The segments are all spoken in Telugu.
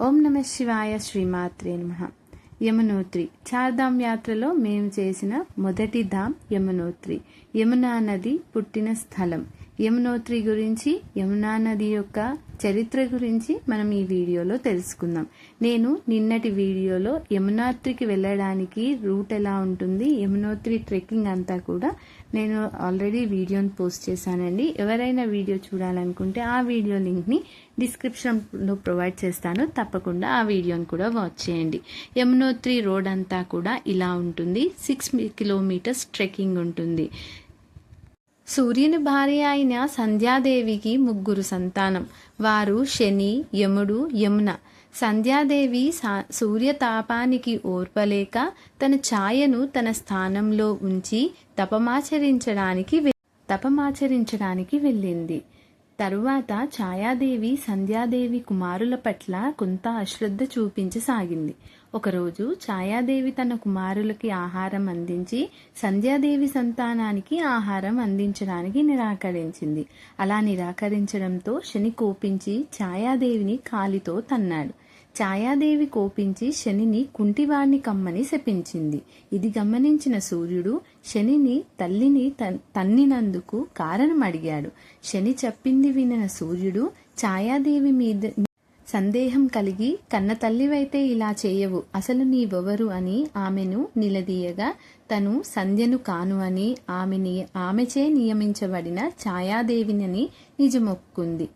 ఓం నమ శివాయ శ్రీమాత్రే నమ. యమునోత్రి. చార్ధామ్ యాత్రలో మేము చేసిన మొదటి ధామ్ యమునోత్రి. యమునా నది పుట్టిన స్థలం. యమునోత్రి గురించి యమునా నది యొక్క చరిత్ర గురించి మనం ఈ వీడియోలో తెలుసుకుందాం. నేను నిన్నటి వీడియోలో యమునాత్రికి వెళ్ళడానికి రూట్ ఎలా ఉంటుంది యమునోత్రి ట్రెక్కింగ్ అంతా కూడా నేను ఆల్రెడీ వీడియోని పోస్ట్ చేశానండి. ఎవరైనా వీడియో చూడాలనుకుంటే ఆ వీడియో లింక్ని డిస్క్రిప్షన్లో ప్రొవైడ్ చేస్తాను. తప్పకుండా ఆ వీడియోని కూడా వాచ్ చేయండి. యమునోత్రి రోడ్ అంతా కూడా ఇలా ఉంటుంది. సిక్స్ కిలోమీటర్స్ ట్రెక్కింగ్ ఉంటుంది. సూర్యుని భార్య అయిన సంధ్యాదేవికి ముగ్గురు సంతానం. వారు శని యముడు యమున. సంధ్యాదేవి సూర్యతాపానికి ఓర్పలేక తన ఛాయను తన స్థానంలో ఉంచి తపమాచరించడానికి తపమాచరించడానికి వెళ్ళింది. తరువాత ఛాయాదేవి సంధ్యాదేవి కుమారుల పట్ల కొంత అశ్రద్ధ చూపించసాగింది. ఒకరోజు ఛాయాదేవి తన కుమారులకి ఆహారం అందించి సంధ్యాదేవి సంతానానికి ఆహారం అందించడానికి నిరాకరించింది. అలా నిరాకరించడంతో శని కోపించి ఛాయాదేవిని కాలితో తన్నాడు. ఛాయాదేవి కోపించి శనిని కుంటివాణ్ణి కమ్మని శపించింది. ఇది గమనించిన సూర్యుడు శనిని తల్లిని తన్నినందుకు కారణం అడిగాడు శని చెప్పింది వినిన సూర్యుడు ఛాయాదేవి మీద సందేహం కలిగి కన్న తల్లివైతే ఇలా చేయవు. అసలు నీవెవరు అని ఆమెను నిలదీయగా తను సంధ్యను కాను అని ఆమెని ఆమెచే నియమించబడిన ఛాయాదేవినని నిజమొక్కుంది.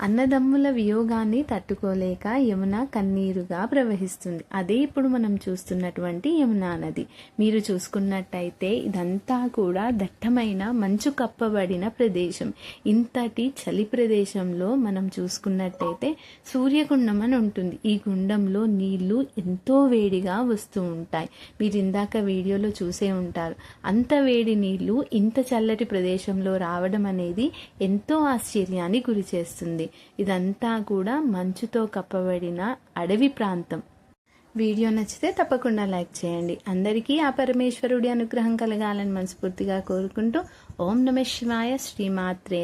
అన్నదమ్ముల వియోగాన్ని తట్టుకోలేక యమున కన్నీరుగా ప్రవహిస్తుంది. అదే ఇప్పుడు మనం చూస్తున్నటువంటి యమునా నది. మీరు చూసుకున్నట్టయితే ఇదంతా కూడా దట్టమైన మంచు కప్పబడిన ప్రదేశం. ఇంతటి చలి ప్రదేశంలో మనం చూసుకున్నట్టయితే సూర్యగుండం అని ఉంటుంది. ఈ గుండంలో నీళ్ళు ఎంతో వేడిగా వస్తూ ఉంటాయి. మీరు ఇందాక వీడియోలో చూసే ఉంటారు. అంత వేడి నీళ్ళు ఇంత చల్లటి ప్రదేశంలో రావడం అనేది ఎంతో ఆశ్చర్యాన్ని గురి చేస్తుంది ఇదంతా కూడా మంచుతో కప్పబడిన అడవి ప్రాంతం. వీడియో నచ్చితే తప్పకుండా లైక్ చేయండి. అందరికీ ఆ పరమేశ్వరుడి అనుగ్రహం కలగాలని మనస్ఫూర్తిగా కోరుకుంటూ ఓం నమ శివాయ శ్రీమాత్రే